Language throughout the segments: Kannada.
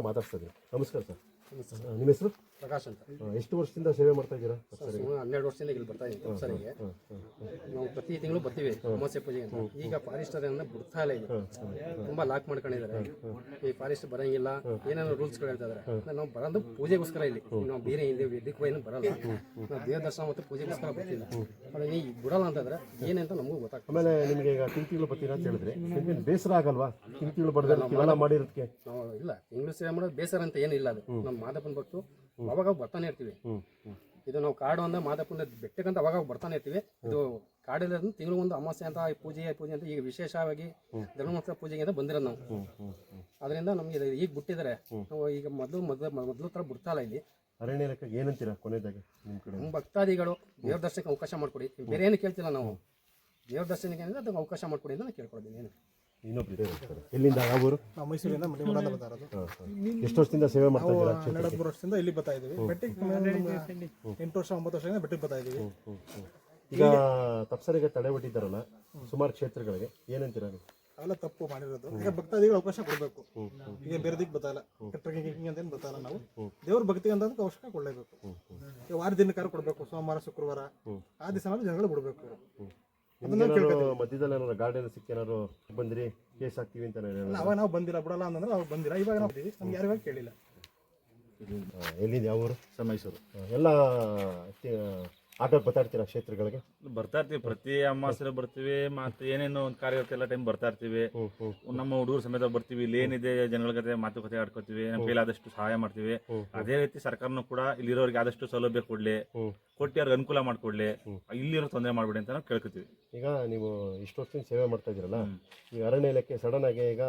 ಮಾತಾಡ್ತಾ ನಮಸ್ಕಾರ ಸರ್. ನಿಮ್ಮ ಹೆಸರು? ಪ್ರಕಾಶ್ ಅಂತ. ಎಷ್ಟು ವರ್ಷದಿಂದ ಸೇವೆ ಮಾಡ್ತಾ ಇದ್ದೀರಾ? ಹನ್ನೆರಡು ವರ್ಷದಿಂದ ಇಲ್ಲಿ ಬರ್ತಾ ಇದ್ದೀವಿ ಸರಿಗೆ ನಾವು ಪ್ರತಿ ತಿಂಗಳು ಬರ್ತೀವಿ ಅಮಾವಾಸ್ಯ ಪೂಜೆಗೆ ಅಂತ. ಈಗ ಫಾರೆಸ್ಟ್ ಅನ್ನ ಬಿಡ್ತಾ ಇಲ್ಲ ಇದು. ತುಂಬಾ ಲಾಕ್ ಮಾಡ್ಕೊಂಡಿದ್ದಾರೆ. ಈ ಫಾರೆಸ್ಟ್ ಬರಂಗಿಲ್ಲ ಏನೇನೋ ರೂಲ್ಸ್ಗಳು ಹೇಳ್ತಾ ಇದಾರೆ. ನಾವು ಬರೋದು ಪೂಜೆಗೋಸ್ಕರ ಇಲ್ಲಿ. ನಾವು ಬೇರೆ ಹಿಂದೆ ಇದಕ್ಕೂ ಏನು ಬರಲ್ಲ. ನಾವು ದೇವ ದರ್ಶನ ಮತ್ತು ಪೂಜೆಗೋಸ್ಕರ ಬರ್ತಿಲ್ಲ ಅದನ್ನ ಈ ಬಿಡಲ್ಲ ಅಂತಂದ್ರೆ ಏನಂತ ನಮಗೂ ಗೊತ್ತಾಗ್ತದೆ. ಆಮೇಲೆ ನಿಮಗೆ ಈಗ ತಿಂಗ್ ತಿಂಗಳು ಬರ್ತೀರಾ ಅಂತ ಹೇಳಿದ್ರೆ ನಿಮ್ಗೆ ಬೇಸರ ಆಗಲ್ವಾ? ತಿಂಗ್ ತಿಂಗಳು ಬಡದೆ ಮಾಡಿರೋದಕ್ಕೆ? ನಾವು ಇಲ್ಲ ತಿಂಗಳು ಸೇವೆ ಮಾಡೋದು ಬೇಸರ ಅಂತ ಏನಿಲ್ಲ ಅದು. ನಮ್ಮ ಮಾದಪ್ಪನ ಭಕ್ತು ಅವಾಗ ಬರ್ತಾನೆ ಇರ್ತೀವಿ. ಇದು ನಾವು ಕಾಡು ಅಂದ್ರೆ ಮಾದಪ್ಪನ ಬೆಟ್ಟಕ್ಕಂತ ಅವಾಗ ಬರ್ತಾನೆ ಇರ್ತೀವಿ. ಇದು ಕಾಡಲ್ಲಿ ತಿಂಗಳು ಒಂದು ಅಮಾವಾಸ್ಯೆ ಅಂತ ಈ ಪೂಜೆ ಪೂಜೆ ಅಂತ ಈಗ ವಿಶೇಷವಾಗಿ ಧರ್ಮಸ್ಥಳ ಪೂಜೆಗೆ ಅಂತ ಬಂದಿರೋದು ನಾವು. ಅದರಿಂದ ನಮಗೆ ಇದು ಈಗ ಬಿಟ್ಟಿದ್ದಾರೆ. ನಾವು ಈಗ ಮೊದಲು ಮೊದಲು ಮೊದಲು ಥರ ಬಿಡ್ತಾ ಇಲ್ಲ ಅರಣ್ಯ ಇಲಾಖೆಗೆ ಏನಂತೀರಾ ಕೊನೆಯದಾಗಿ ನಿಮ್ಮ ಕಡೆ? ನಮ್ಮ ಭಕ್ತಾದಿಗಳು ದೇವ್ರ ದರ್ಶನಕ್ಕೆ ಅವಕಾಶ ಮಾಡಿಕೊಡಿ. ಬೇರೆ ಏನು ಕೇಳ್ತಿಲ್ಲ ನಾವು. ದೇವ್ರ ದರ್ಶನಕ್ಕೆ ಅದಕ್ಕೆ ಅವಕಾಶ ಮಾಡಿಕೊಡಿ ಅಂತ ನಾನು ಕೇಳ್ಕೊಳ್ತೀನಿ. ಏನು? ಇನ್ನೊಬ್ರು ಇದ್ದಾರೆ. ಎಲ್ಲಿಂದ? ಯಾವ ಊರು? ನಾವು ಮೈಸೂರಿಂದ ಮಡಿಮೂಡ ಅಂತ ಬರ್ತಾ ಇರೋದು. ಎಷ್ಟು ವರ್ಷದಿಂದ ಸೇವೆ ಮಾಡ್ತಾ ಇದ್ದೀರಾ ಹನ್ನೆರಡು ವರ್ಷದಿಂದ ಇಲ್ಲಿ ಬರ್ತಾ ಇದೀವಿ ಬೆಟ್ಟಕ್ಕೆ ಎಂಟು ವರ್ಷ ಒಂಬತ್ತು ವರ್ಷದಿಂದ ಬೆಟ್ಟಿಗೆ ಬರ್ತಾ ಇದೀವಿ ಹ್ಮ್. ಈಗ ತಪ್ಸರಿಗೆ ತಡೆ ಬಿಟ್ಟಿದ್ದಾರಲ್ಲ ಸುಮಾರು ಕ್ಷೇತ್ರಗಳಿಗೆ ಏನಂತೀರಾ ನೀವು? ಅವೆಲ್ಲ ತಪ್ಪು ಮಾಡಿರೋದು. ಈಗ ಭಕ್ತಾದಿಗಳು ಅವಕಾಶ ಕೊಡಬೇಕು. ಈಗ ಬೇರೆದಿಗೆ ಬತ್ತಲ್ಲ ಬರ್ತಾ ಇಲ್ಲ. ಟ್ರೆಕಿಂಗ್ ಅಂತ ಏನು ಬರ್ತಾ ಇಲ್ಲ ನಾವು. ದೇವ್ರ ಭಕ್ತಿ ಅಂತ ಅವಕಾಶ ಕೊಡಲೇಬೇಕು. ಈಗ ವಾರ ದಿನಕಾರ ಕೊಡಬೇಕು ಸೋಮವಾರ ಶುಕ್ರವಾರ. ಆ ದಿವಸ ಜನಗಳು ಬಿಡಬೇಕು. ಮಧ್ಯದಲ್ಲಿ ಏನಾದ್ರು ಗಾರ್ಡನ್ ಸಿಕ್ಕಿ ಏನಾದ್ರು ಬಂದ್ರಿ ಕೇಸ್ ಹಾಕ್ತೀವಿ ಅಂತ ಅವಾಗ ನಾವು ಬಂದಿಲ್ಲ ಬಿಡಲ್ಲ ಅಂತಂದ್ರೆ ಅವಾಗ ಬಂದಿಲ್ಲ. ಇವಾಗ ನಾವು ನಮ್ಗೆ ನಮ್ಗೆ ಯಾರಿಗೂ ಕೇಳಿಲ್ಲ. ಎಲ್ಲಿದೆ ಎಲ್ಲಿಂದ ಯಾವ ಊರು ಸರ್ ಮೈಸೂರು. ಎಲ್ಲ ಆಟೋ ಬತ್ತಾಡ್ತೀರಾ ಕ್ಷೇತ್ರಗಳಿಗೆ? ಬರ್ತಾ ಇರ್ತೀವಿ. ಪ್ರತಿ ಅಮಾವಾಸ್ಯೆ ಬರ್ತೀವಿ ಮತ್ತೆ ಏನೇನೋ ಒಂದು ಕಾರ್ಯ ಇರುತ್ತೆ ಎಲ್ಲ ಟೈಮ್ ಬರ್ತಾ ಇರ್ತೀವಿ. ನಮ್ಮ ಹುಡುಗರು ಸಮೇತ ಬರ್ತೀವಿ. ಇಲ್ಲಿ ಏನಿದೆ ಜನಗಳ ಕತೆ ಮಾತುಕತೆ ಆಡ್ಕೋತೀವಿ. ನಮ್ಮ ಕೈಲಾದಷ್ಟು ಸಹಾಯ ಮಾಡ್ತೀವಿ. ಅದೇ ರೀತಿ ಸರ್ಕಾರನು ಕೂಡ ಇಲ್ಲಿರೋರಿಗೆ ಆದಷ್ಟು ಸೌಲಭ್ಯ ಕೊಡ್ಲಿ. ಕೊಟ್ಟು ಅವ್ರಿಗೆ ಅನುಕೂಲ ಮಾಡ್ಕೊಡ್ಲಿ. ಇಲ್ಲಿರೋ ತೊಂದರೆ ಮಾಡ್ಬೇಡಿ ಅಂತ ನಾವು ಕೇಳ್ಕೊತೀವಿ. ಈಗ ನೀವು ಇಷ್ಟು ವರ್ಷದಿಂದ ಸೇವೆ ಮಾಡ್ತಾ ಇದ್ದೀರಲ್ಲ ಈ ಅರಣ್ಯ ಇಲಾಖೆ ಸಡನ್ ಆಗಿ ಈಗ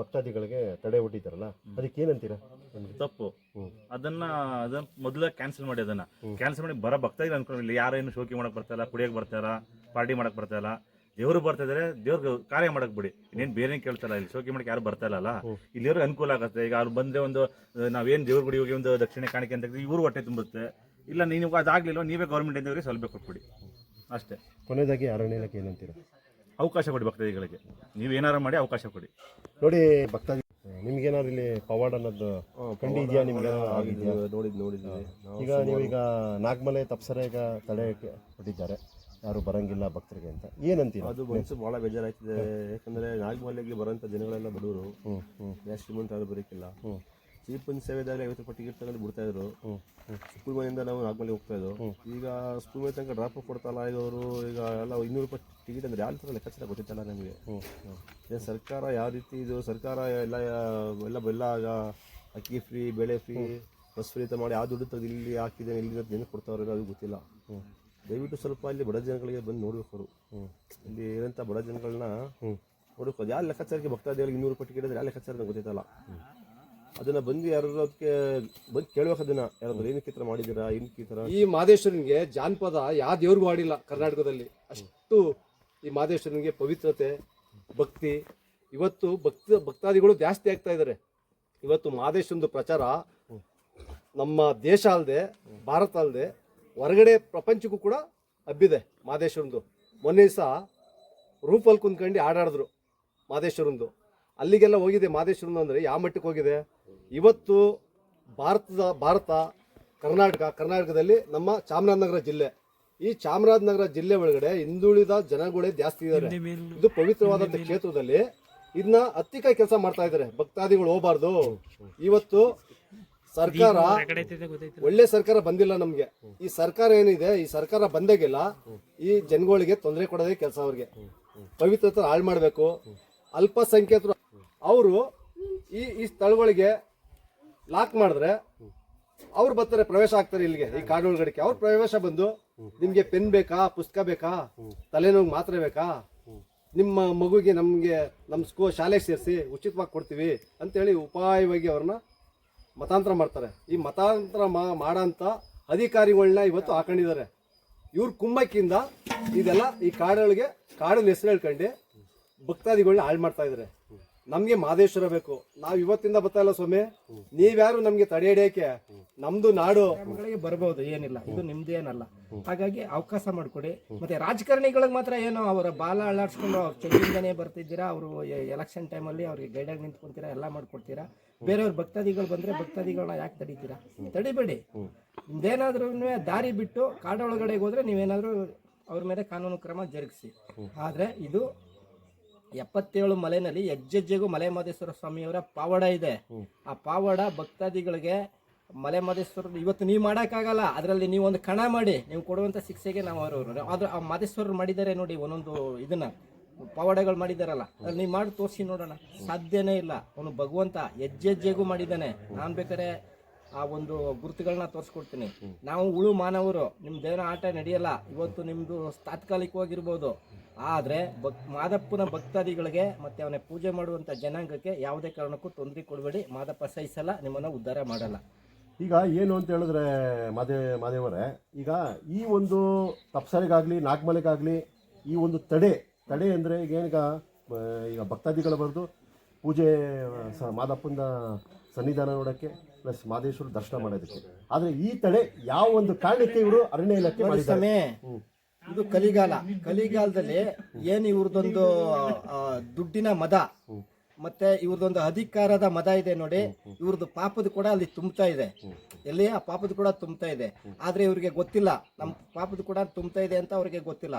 ಭಕ್ತಾದಿಗಳಿಗೆ ತಡೆ ಒಡ್ಡಿದ್ದಾರಲ್ಲ ಅದಕ್ಕೆ ಏನಂತೀರಾ? ತಪ್ಪು. ಅದನ್ನ ಅದನ್ನ ಮೊದಲ ಕ್ಯಾನ್ಸಲ್ ಮಾಡಿ ಅದನ್ನ. ಕ್ಯಾನ್ಸಲ್ ಮಾಡಿ ಬರ ಭಕ್ತಾದಿಗಳು ಅನ್ಕೊಂಡಿಲ್ಲ. ಯಾರೇನು ಶೋಕಿ ಮಾಡಕ್ ಬರ್ತಾಯಿಲ್ಲ ಕುಡಿಯಕ್ ಬರ್ತಾಯಿಲ್ಲ ಪಾರ್ಟಿ ಮಾಡಕ್ ಬರ್ತಾಯಿಲ್ಲ ದೇವ್ರು ಬರ್ತಾ ದೇವ್ರಿಗೆ ದೇವ್ರ ಕಾರ್ಯ ಮಾಡಕ್ ಬಿಡಿ. ನೀನ್ ಬೇರೆ ಕೇಳ್ತಾರ ಇಲ್ಲಿ ಶೋಕಿ ಮಾಡಕ್ ಯಾರು ಬರ್ತಾ ಇಲ್ಲ ಇಲ್ಲಿ ಅವ್ರಿಗೆ ಅನುಕೂಲ ಆಗುತ್ತೆ. ಈಗ ಅವ್ರು ಬಂದ್ರೆ ಒಂದು ನಾವೇನ್ ದೇವ್ರ ಗುಡಿ ಹೋಗಿ ಒಂದು ದಕ್ಷಿಣ ಕಾಣಿಕೆ ಅಂತ ಇವ್ರು ಹೊಟ್ಟೆ ತುಂಬುತ್ತೆ ಇಲ್ಲ ನೀವು ಅದಾಗ್ಲಿಲ್ಲ ನೀವೇ ಗೌರ್ಮೆಂಟ್ ಇಂದವ್ರಿಗೆ ಸೌಲಭ್ಯ ಕೊಟ್ಬಿಡಿ. ಅಷ್ಟೇ. ಕೊನೆಯದಾಗಿ ಅರಣ್ಯ ಏನಂತೀರಾ? ಅವಕಾಶ ಕೊಡಿ ಭಕ್ತಾದಿಗಳಿಗೆ. ನೀವು ಏನಾರು ಮಾಡಿ ಅವಕಾಶ ಕೊಡಿ. ನೋಡಿ ಭಕ್ತಾದಿ ನಿಮ್ಗೇನಾದ್ರು ಇಲ್ಲಿ ಪವಾಡ್ ಅನ್ನೋದು ಕಂಡು ಇದೆಯಾ ನಿಮ್ಗೆ? ಆಗಿದೆಯಾ? ನೋಡಿದ್ ನೋಡಿದ್ವಿ. ಈಗ ನೀವೀಗ ನಾಗಮಲೆ ತಪ್ಸರ ಈಗ ತಡೆ ಕೊಟ್ಟಿದ್ದಾರೆ. ಯಾರು ಬರಂಗಿಲ್ಲ ಭಕ್ತರಿಗೆ ಅಂತ. ಏನಂತೀರ? ಅದು ಮನಸ್ಸು ಬಹಳ ಬೇಜಾರಾಗ್ತಿದೆ ಯಾಕಂದ್ರೆ ನಾಗಮಲೆಗೆ ಬರೋಂಥ ಜನಗಳೆಲ್ಲ ಬಡವರು ಹ್ಮ್ ಹ್ಮ್. ಜಾಸ್ತಿ ಶ್ರೀಮಂತ ಯಾರು ಬರೋಕ್ಕಿಲ್ಲ ಹ್ಮ್. ಚೀಪನ್ ಸೇವೆದಾಗ ಐವತ್ತು ರೂಪಾಯಿ ಟಿಕೆಟ್ ತಗೊಂಡು ಬಿಡ್ತಾ ಇದ್ರು. ಸ್ಕೂಲ್ ಮನೆಯಿಂದ ನಾವು ನಾಗಮಲೆ ಹೋಗ್ತಾ ಇದ್ರು. ಈಗ ಸ್ಕೂಲ್ ಮನೆ ತನಕ ಡ್ರಾಪ್ ಕೊಡ್ತಲ್ಲ ಅವರು ಈಗ ಎಲ್ಲ ಇನ್ನೂರು ರೂಪಾಯಿ ಟಿಕೆಟ್ ಅಂದ್ರೆ ಯಾವ ಥರ ಲೆಕ್ಕಾಚಾರ ಗೊತ್ತಿತ್ತಲ್ಲ ನಮಗೆ? ಏನು ಸರ್ಕಾರ ಯಾವ ರೀತಿ ಇದು ಸರ್ಕಾರ ಎಲ್ಲ ಎಲ್ಲ ಬೆಲ್ಲ ಈಗ ಅಕ್ಕಿ ಫ್ರೀ ಬೆಳೆ ಫ್ರೀ ಬಸ್ ಫ್ರೀ ಅಂತ ಮಾಡಿ ಯಾವ ದುಡ್ಡು ತೆಗೆದು ಇಲ್ಲಿ ಹಾಕಿದೆ ಇಲ್ಲಿ ಜನಕ್ಕೆ ಕೊಡ್ತಾವ್ರೆ ಅದು ಗೊತ್ತಿಲ್ಲ. ದಯವಿಟ್ಟು ಸ್ವಲ್ಪ ಇಲ್ಲಿ ಬಡ ಜನಗಳಿಗೆ ಬಂದು ನೋಡ್ಬೇಕು ಅವರು. ಇಲ್ಲಿ ಇರೋಂಥ ಬಡ ಜನಗಳನ್ನ ನೋಡಬೇಕು. ಯಾವ ಲೆಕ್ಕಾಚಾರಕ್ಕೆ ಭಕ್ತಾದಿಗಳಿಗೆ ಇನ್ನೂರು ರೂಪಾಯಿ ಟಿಕೆಟ್ ಯಾವ ಲೆಕ್ಕಾಚಾರ ಗೊತ್ತಿತ್ತಲ್ಲ. ಅದನ್ನ ಬಂದು ಯಾರು ಅದಕ್ಕೆ ಬಂದು ಕೇಳಬೇಕು ಅದನ್ನ ಯಾರಾದ್ರೂ ಏನಕ್ಕೆ ಈ ಮಾಡಿದ್ದೀರಾ, ಏನಕ್ಕೆ ಈ ಈ ಮಾದೇಶ್ವರನಿಗೆ ಜಾನಪದ ಯಾವ ದೇವ್ರಿಗೂ ಆಡಿಲ್ಲ ಕರ್ನಾಟಕದಲ್ಲಿ. ಅಷ್ಟು ಈ ಮಾದೇಶ್ವರನಿಗೆ ಪವಿತ್ರತೆ, ಭಕ್ತಿ. ಇವತ್ತು ಭಕ್ತ, ಭಕ್ತಾದಿಗಳು ಜಾಸ್ತಿ ಆಗ್ತಾ ಇದ್ದಾರೆ ಇವತ್ತು ಮಾದೇಶ್ವರನ ಪ್ರಚಾರ ನಮ್ಮ ದೇಶ ಅಲ್ಲದೆ ಭಾರತ ಅಲ್ಲದೆ ಹೊರಗಡೆ ಪ್ರಪಂಚಕ್ಕೂ ಕೂಡ ಹಬ್ಬಿದೆ ಮಾದೇಶ್ವರಂದು ಮೊನ್ನೆ ಸಹ ರೂಪಲ್ಲಿ ಕುಂತ್ಕೊಂಡು ಆಡಾಡಿದ್ರು ಮಾದೇಶ್ವರಂದು ಅಲ್ಲಿಗೆಲ್ಲ ಹೋಗಿದೆ ಮಾದೇಶ್ವರನ ಅಂದರೆ ಯಾವ ಮಟ್ಟಕ್ಕೆ ಹೋಗಿದೆ? ಇವತ್ತು ಭಾರತದ ಭಾರತ ಕರ್ನಾಟಕ ಕರ್ನಾಟಕದಲ್ಲಿ ನಮ್ಮ ಚಾಮರಾಜನಗರ ಜಿಲ್ಲೆ. ಈ ಚಾಮರಾಜನಗರ ಜಿಲ್ಲೆ ಒಳಗಡೆ ಹಿಂದುಳಿದ ಜನಗಳೇ ಜಾಸ್ತಿ ಇದ್ದಾರೆ. ಇದು ಪವಿತ್ರವಾದಂಥ ಕ್ಷೇತ್ರದಲ್ಲಿ ಇದನ್ನ ಹತ್ತಿಕಾಯಿ ಕೆಲಸ ಮಾಡ್ತಾ ಇದ್ದಾರೆ. ಭಕ್ತಾದಿಗಳು ಹೋಗಬಾರ್ದು. ಇವತ್ತು ಸರ್ಕಾರ ಒಳ್ಳೆ ಸರ್ಕಾರ ಬಂದಿಲ್ಲ ನಮ್ಗೆ. ಈ ಸರ್ಕಾರ ಏನಿದೆ ಈ ಸರ್ಕಾರ ಬಂದಾಗೆಲ್ಲ ಈ ಜನಗಳಿಗೆ ತೊಂದರೆ ಕೊಡೋದೇ ಕೆಲಸ ಅವ್ರಿಗೆ. ಪವಿತ್ರತೆ ಹಾಳು ಮಾಡಬೇಕು. ಅಲ್ಪಸಂಖ್ಯಾತರು ಅವರು ಈ ಈ ಸ್ಥಳಗಳಿಗೆ ಲಾಕ್ ಮಾಡಿದ್ರೆ ಅವ್ರು ಬರ್ತಾರೆ, ಪ್ರವೇಶ ಆಗ್ತಾರೆ ಇಲ್ಲಿಗೆ, ಈ ಕಾಡೊಳಗಡೆಗೆ ಅವ್ರ ಪ್ರವೇಶ ಬಂದು ನಿಮ್ಗೆ ಪೆನ್ ಬೇಕಾ, ಪುಸ್ತಕ ಬೇಕಾ, ತಲೆನೋವು ಮಾತ್ರೆ ಬೇಕಾ? ನಿಮ್ಮ ಮಗುಗೆ ನಮಗೆ ನಮ್ಮ ಸ್ಕೂ, ಶಾಲೆಗೆ ಸೇರಿಸಿ ಉಚಿತವಾಗಿ ಕೊಡ್ತೀವಿ ಅಂತೇಳಿ ಉಪಾಯವಾಗಿ ಅವ್ರನ್ನ ಮತಾಂತರ ಮಾಡ್ತಾರೆ. ಈ ಮತಾಂತರ ಮಾ- ಮಾಡಂತ ಅಧಿಕಾರಿಗಳನ್ನ ಇವತ್ತು ಹಾಕೊಂಡಿದ್ದಾರೆ. ಇವ್ರ ಕುಮ್ಮಕ್ಕಿಂದ ಇದೆಲ್ಲ ಈ ಕಾಡೊಳಗೆ, ಕಾಡಿನ ಹೆಸರು ಹೇಳ್ಕೊಂಡು ಭಕ್ತಾದಿಗಳನ್ನ ಹಾಳು ಮಾಡ್ತಾ ಇದ್ದಾರೆ ನಮ್ಗೆ ಮಾದೇಶ್ವರ ಬೇಕು. ನಾವ್ ಇವತ್ತಿಂದ ಬರ್ತಾ ಇಲ್ಲ ಸ್ವಾಮಿ. ನೀವ್ಯಾರು ನಮ್ಗೆ ತಡೆ ಹಿಡಿಯಕ್ಕೆ? ನಮ್ದು ನಾಡು. ಬರಬಹುದು ಏನಿಲ್ಲ. ಇದು ನಿಮ್ದೇನಲ್ಲ ಹಾಗಾಗಿ ಅವಕಾಶ ಮಾಡಿಕೊಡಿ. ಮತ್ತೆ ರಾಜಕಾರಣಿಗಳಿಗೆ ಮಾತ್ರ ಏನು ಅವರ ಬಾಲ ಅಳ್ಳಾಡ್ಸ್ಕೊಂಡು ಅವ್ರ ಚಳಿಯಿಂದನೇ ಬರ್ತಿದ್ದೀರಾ? ಅವರು ಎಲೆಕ್ಷನ್ ಟೈಮಲ್ಲಿ ಅವ್ರಿಗೆ ಗೈಡಾಗಿ ನಿಂತ್ಕೊಂತೀರಾ? ಎಲ್ಲ ಮಾಡ್ಕೊಡ್ತೀರಾ? ಬೇರೆಯವ್ರ ಭಕ್ತಾದಿಗಳು ಬಂದ್ರೆ ಭಕ್ತಾದಿಗಳನ್ನ ಯಾಕೆ ತಡೀತೀರಾ? ತಡಿಬೇಡಿ. ನಿಮ್ದೇನಾದ್ರೂ ದಾರಿ ಬಿಟ್ಟು ಕಾಡೊಳಗಡೆಗೆ ಹೋದ್ರೆ ನೀವೇನಾದ್ರೂ ಅವ್ರ ಮೇಲೆ ಕಾನೂನು ಕ್ರಮ ಜರುಗಿಸಿ. ಆದ್ರೆ ಇದು ಎಪ್ಪತ್ತೇಳು ಮಲೆನಲ್ಲಿ ಹೆಜ್ಜೆಜ್ಜೆಗೂ ಮಲೆ ಮಹದೇಶ್ವರ ಸ್ವಾಮಿಯವರ ಪಾವಡ ಇದೆ. ಆ ಪಾವಡ ಭಕ್ತಾದಿಗಳಿಗೆ ಮಲೆ ಮಹದೇಶ್ವರ ಇವತ್ತು ನೀವು ಮಾಡೋಕ್ಕಾಗಲ್ಲ ಅದರಲ್ಲಿ ನೀವು ಒಂದು ಕಣ ಮಾಡಿ ನೀವು ಕೊಡುವಂಥ ಶಿಕ್ಷೆಗೆ ನಾವು ಅವರು ಆದ್ರೆ ಆ ಮಹದೇಶ್ವರರು ಮಾಡಿದ್ದಾರೆ ನೋಡಿ ಒಂದೊಂದು ಇದನ್ನ ಪವಾಡಗಳು ಮಾಡಿದಾರಲ್ಲ ಅದ್ರಲ್ಲಿ ನೀವು ಮಾಡಿ ತೋರಿಸಿ ನೋಡೋಣ. ಸಾಧ್ಯನೇ ಇಲ್ಲ. ಅವನು ಭಗವಂತ ಹೆಜ್ಜೆಜ್ಜೆಗೂ ಮಾಡಿದ್ದಾನೆ. ನಾನು ಬೇಕಾದ್ರೆ ಆ ಒಂದು ಗುರುತುಗಳನ್ನ ತೋರಿಸ್ಕೊಡ್ತೀನಿ. ನಾವು ಉಳು ಮಾನವರು ನಿಮ್ಮ ನಿಮ್ದೇನೋ ಆಟ ನಡೆಯಲ್ಲ ಇವತ್ತು ನಿಮ್ಮದು ತಾತ್ಕಾಲಿಕವಾಗಿರ್ಬೋದು. ಆದ್ರೆ ಭಕ್ ಮಾದಪ್ಪನ ಭಕ್ತಾದಿಗಳಿಗೆ ಮತ್ತೆ ಅವನ ಪೂಜೆ ಮಾಡುವಂತ ಜನಾಂಗಕ್ಕೆ ಯಾವುದೇ ಕಾರಣಕ್ಕೂ ತೊಂದರೆ ಕೊಡಬೇಡಿ. ಮಾದಪ್ಪ ಸಹಿಸಲ್ಲ ನಿಮ್ಮನ್ನ ಉದ್ಧಾರ ಮಾಡಲ್ಲ. ಈಗ ಏನು ಅಂತ ಹೇಳಿದ್ರೆ ಮಾದೇ ಮಾದೇವರೇ ಈಗ ಈ ಒಂದು ತಪ್ಸರಿಗಾಗಲಿ ನಾಗಮಲೆಗಾಗಲಿ ಈ ಒಂದು ತಡೆ ತಡೆ ಅಂದರೆ ಈಗ ಏನೀಗ ಈಗ ಭಕ್ತಾದಿಗಳು ಬರೆದು ಪೂಜೆ ಸ ಮಾದಪ್ಪನ ಸನ್ನಿಧಾನ ನೋಡೋಕ್ಕೆ ಪ್ಲಸ್ ಮಾದೇಶ್ವರ ದರ್ಶನ ಮಾಡೋದಕ್ಕೆ. ಆದರೆ ಈ ತಡೆ ಯಾವ ಒಂದು ಕಾರಣಕ್ಕೆ ಇವರು ಅರಣ್ಯ ಇಲಾಖೆ ಇದು ಕಲಿಗಾಲ. ಕಲಿಗಾಲದಲ್ಲಿ ಏನು ಇವ್ರದೊಂದು ದುಡ್ಡಿನ ಮದ ಮತ್ತೆ ಇವ್ರದೊಂದು ಅಧಿಕಾರದ ಮದ ಇದೆ ನೋಡಿ ಇವ್ರದ್ದು ಪಾಪದ ಕೂಡ ಅಲ್ಲಿ ತುಂಬ್ತಾ ಇದೆ. ಎಲ್ಲಿ? ಆ ಪಾಪದ ಕೂಡ ತುಂಬ್ತಾ ಇದೆ. ಆದ್ರೆ ಇವ್ರಿಗೆ ಗೊತ್ತಿಲ್ಲ. ನಮ್ಮ ಪಾಪದ ಕೂಡ ತುಂಬ್ತಾ ಇದೆ ಅಂತ ಅವ್ರಿಗೆ ಗೊತ್ತಿಲ್ಲ.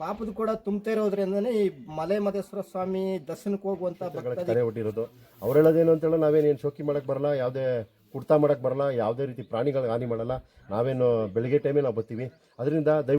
ಪಾಪದ ಕೂಡ ತುಂಬ್ತಾ ಇರೋದ್ರಿಂದನೇ ಈ ಮಲೆ ಮಹದೇಶ್ವರ ಸ್ವಾಮಿ ದರ್ಶನಕ್ಕೆ ಹೋಗುವಂತ ಹುಟ್ಟಿರೋದು ತಡೆ ಒಟ್ಟಿರೋದು ಅವ್ರು ಹೇಳೋದೇನು ಅಂತ ಹೇಳೋ ನಾವೇನೇನು ಶೋಕಿ ಮಾಡಕ್ಕೆ ಬರಲ್ಲ ಯಾವುದೇ ಕುಡ್ತಾ ಮಾಡಕ್ಕೆ ಬರಲ್ಲ ಯಾವುದೇ ರೀತಿ ಪ್ರಾಣಿಗಳಿಗೆ ಹಾನಿ ಮಾಡಲ್ಲ. ನಾವೇನು ಬೆಳಿಗ್ಗೆ ಟೈಮೇ ನಾವು ಬರ್ತೀವಿ. ಅದರಿಂದ ದಯವಿಟ್ಟು